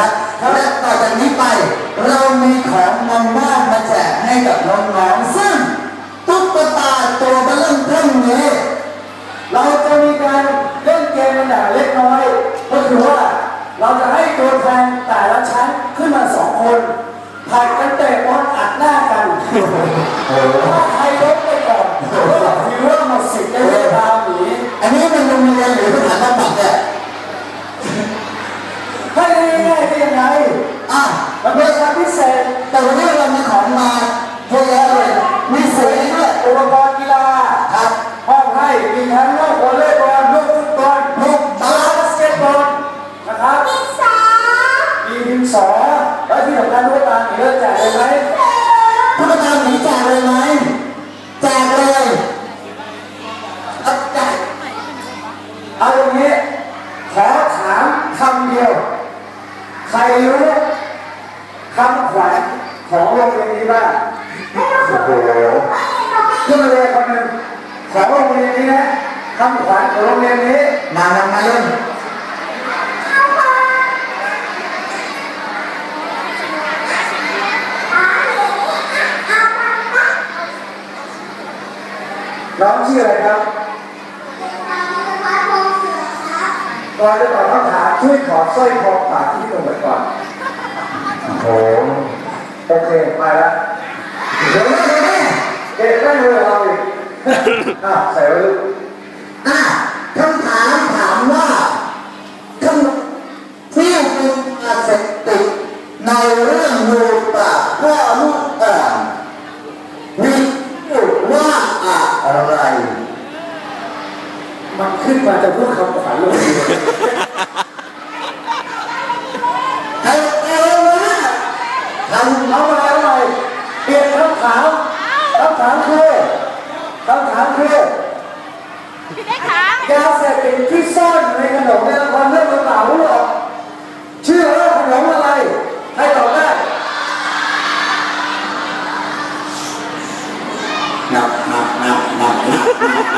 นะครับและต่อจากนี้ไป เรามีของนำบ้านมาแจกให้กับน้องๆซึ่งตุ๊กตาตัวเบลเริ่มเท่านี้ เราจะมีการเล่นเกมกันอย่างเล็กน้อย ก็คือว่าเราจะให้ตัวแทนแต่ละชั้นขึ้นมาสองคนผัดกันเตะบอลอัดหน้ากันถ้าใครลบไปก่อนก็ถือว่าหมดสิทธิ์ได้เวลาหนี อันนี้เป็นโรงเรียนหรือสถานบำบัดเนี่ย ให้ง่ายๆได้ยังไง อะ มันเป็นการ พิเศษ แต่วันนี้เรามีของมาเยอะแยะเลย มีเสียงด้วยอุปกรณ์กีฬาครับห้องให้มีทั้งลูกวอลเลย์บอลลูกฟุตบอลลูกบาบาสสเกตบอลนะครับดินสอมีดินสอและที่สำคัญรู้ตาหนีเลิกแจกเลยไหมตุ๊กตาหมีแจกเลยไหมแจกเลยเอาแจก เอาอย่างนี้ขอถามคำเดียว ใครรู้ คำขวัญของโรงเรียนนี้บ้างโอ้โหขึ้นมาเลยคนหนึ่งของโรงเรียนนี้นะคำขวัญของโรงเรียนนี้มามามาเล่นน้องชื่ออะไรครับก่อนจะตอบคำถามช่วยขอสร้อยคอปากที่ตรงไว้ก่อน โหโอเคมาแล้วเดี๋ยวนะเดี๋ยวนะเอ๊ะได้เลยเราอีกอะใส่ไว้ลูกอะคำถามถามว่าขนมที่เป็นยาเสพติดในเรื่องมูปะพ่อลูกอ่อนมีชื่ว่าอะไร มันขึ้นมาจะพูดคำขวัญเลย ทำเอามาเอาใหม่เปลี่ยนคำถามคำถามคือคำถามคือพี่ได้ขายาเสพติดที่ซ่อนอยู่ในขนมในละครเรื่องต่างๆรู้หรอกชื่อว่าขนมอะไรใครตอบได้นับนับนับนับนับ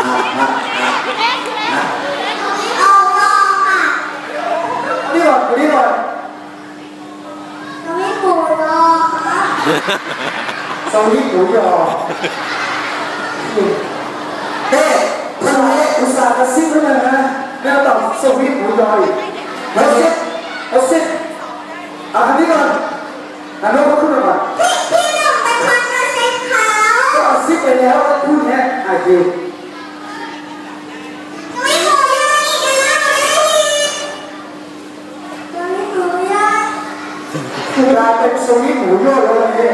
นับนับนับพี่เล็กพี่เล็กเอาลองค่ะนี่ก่อนคนนี้ก่อน เราไม่ปูรอ ค่ะสวิตหมูยอเอ๊ะทำไมอุตส่าห์กระซิบไว้เลยนะแล้วตอบสวิตหมูยออีกแล้วซิเอาซิเอาคำนี้ก่อนอันนู้นเขาขึ้นมาก่อนพี่หนุ่มเป็นคนกระซิบเขาก็เอาซิปไปแล้วก็พูดเนี้ยอะคือไคือเราเป็นสวิตหมูยอแล้ววันนี้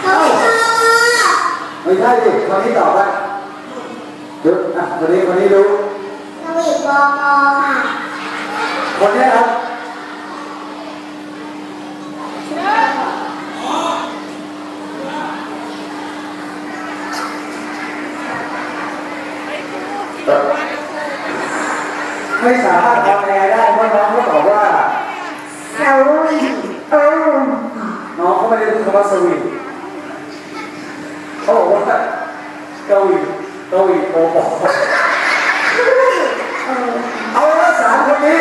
เขาไม่ปูไม่ใช่ดิคนนี้ตอบได้เดี๋ยวอะคนนี้คนนี้รู้เราอีกบองอค่ะคนนี้ครับไม่สามารถทำแอร์ได้เพราะน้องเขาตอบว่า เราเออ น้องเขาไม่ได้พูดคำว่าสวีทเขาบอกว่าเกาหลีเกาหลีโอบอกเอาละสามคนนี้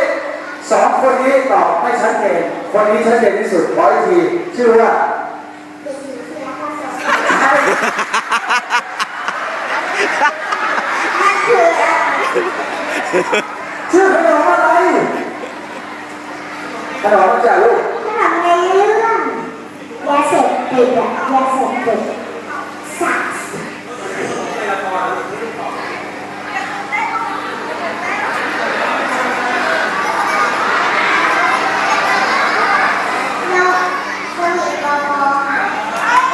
สองคนนี้ตอบไม่ชัดเจนคนนี้ชัดเจนที่สุดขออีกทีชื่อว่าเป็นสีเขียวผสมมันคืออะไรชื่อขนมอะไรขนมมาจากลูก 一个，两个，三个，四。那恭喜哥哥。好，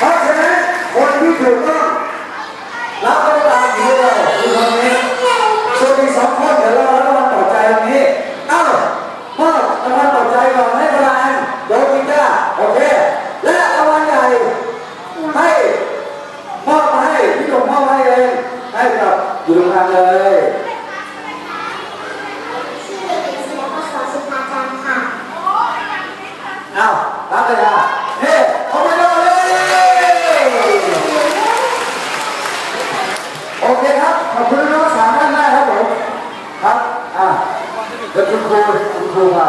开始，我要求歌。 อ้ารับเลยอะเฮ้ขอบคุณเลยโอเคครับ ขอบคุณน้องสามท่านมากครับผม ครับ อะเดี๋ยวคุณครูคุณครูมา